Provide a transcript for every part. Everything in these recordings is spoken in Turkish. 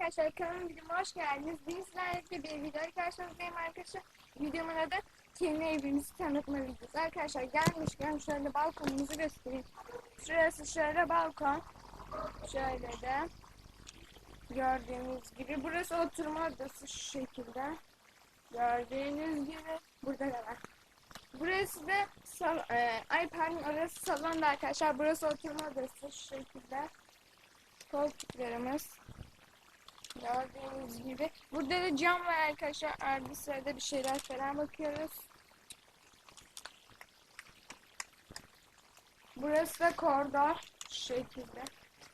arkadaşlar kanalıma videoma hoş geldiniz. Bugün sizlerle bir video karşınızdayım arkadaşlar. Videomun adı kendi evimizi tanıtma videosu. Arkadaşlar gelmişken şöyle balkonumuzu göstereyim. Şurası şöyle balkon. Şöyle de gördüğünüz gibi. Burası oturma odası şu şekilde. Gördüğünüz gibi burada da var. Burası da sal e, ay pardon orası salonda arkadaşlar. Burası oturma odası şu şekilde. Koltuklarımız. Gördüğünüz gibi. Burada da cam var arkadaşlar. Arada sırada bir şeyler falan bakıyoruz. Burası da koridor. Şekilde.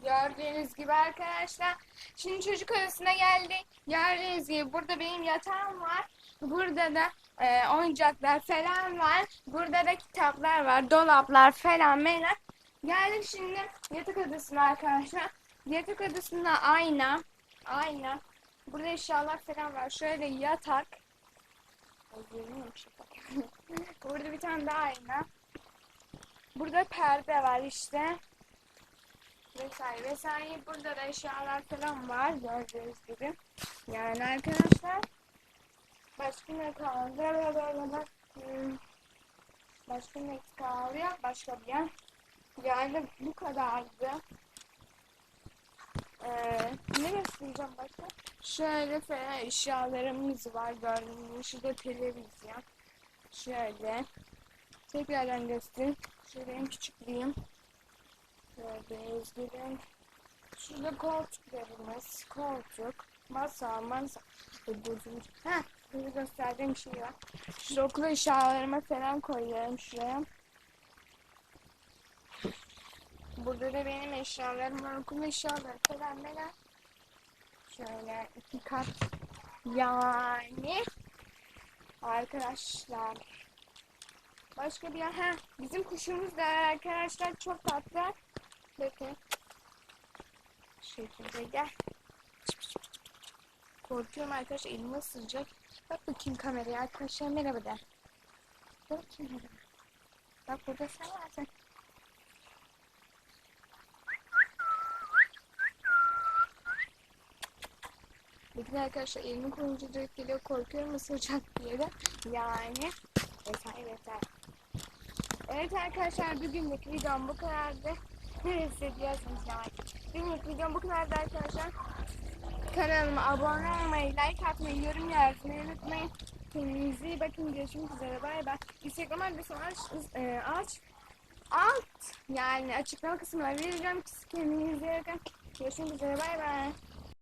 Gördüğünüz gibi arkadaşlar. Şimdi çocuk odasına geldik. Gördüğünüz gibi burada benim yatağım var. Burada da e, oyuncaklar falan var. Burada da kitaplar var. Dolaplar falan merak. Geldik şimdi yatak odasına arkadaşlar. Yatak odasında ayna. Ayna. Burada eşyalar falan var. Şöyle yatak. Burada bir tane daha ayna. Burada perde var işte. Vesaire vesaire. Burada da eşyalar falan var. Gördüğünüz gibi. Yani arkadaşlar. Başka ne kaldı? Hmm. Başka ne kalıyor? Başka bir yer. Yani bu kadardı. Ee, ne göstereceğim başka? Şöyle falan eşyalarımız var gördüğünüz. Şurada televizyon. Şöyle. Tekrardan göstereyim. Şöyle en küçüklüğüm. Gördüğünüz gibi. Şurada koltuklarımız. Koltuk. Masa, masa. Heh, burada gösterdiğim şey var. Şurada okul eşyalarımı falan koyuyorum şuraya. Burada da benim eşyalarım var. Okul eşyaları falan falan. Şöyle iki kat. Yani arkadaşlar. Başka bir yer. Ha, bizim kuşumuz da arkadaşlar çok tatlı. Bakın. Şekilde gel. Korkuyorum arkadaşlar elimi ısıracak. Bak bakayım kameraya arkadaşlar merhaba der. Bak bakayım merhaba. Bak burada sen varsın. Bakın arkadaşlar elimi koyunca direkt geliyor korkuyorum ısıracak diye de. Yani vesaire vesaire. Evet arkadaşlar bugünlük videom bu kadardı. Ne hissediyorsunuz yani? Bugünlük videom bu kadardı arkadaşlar. Kanalıma abone olmayı, like atmayı, yorum yazmayı unutmayın. Kendinize iyi bakın. Görüşmek üzere. Bay bay. Instagram adresimi aç, e, aç. Alt yani açıklama kısmına vereceğim. Kendinize iyi bakın. Görüşmek üzere. Bay bay.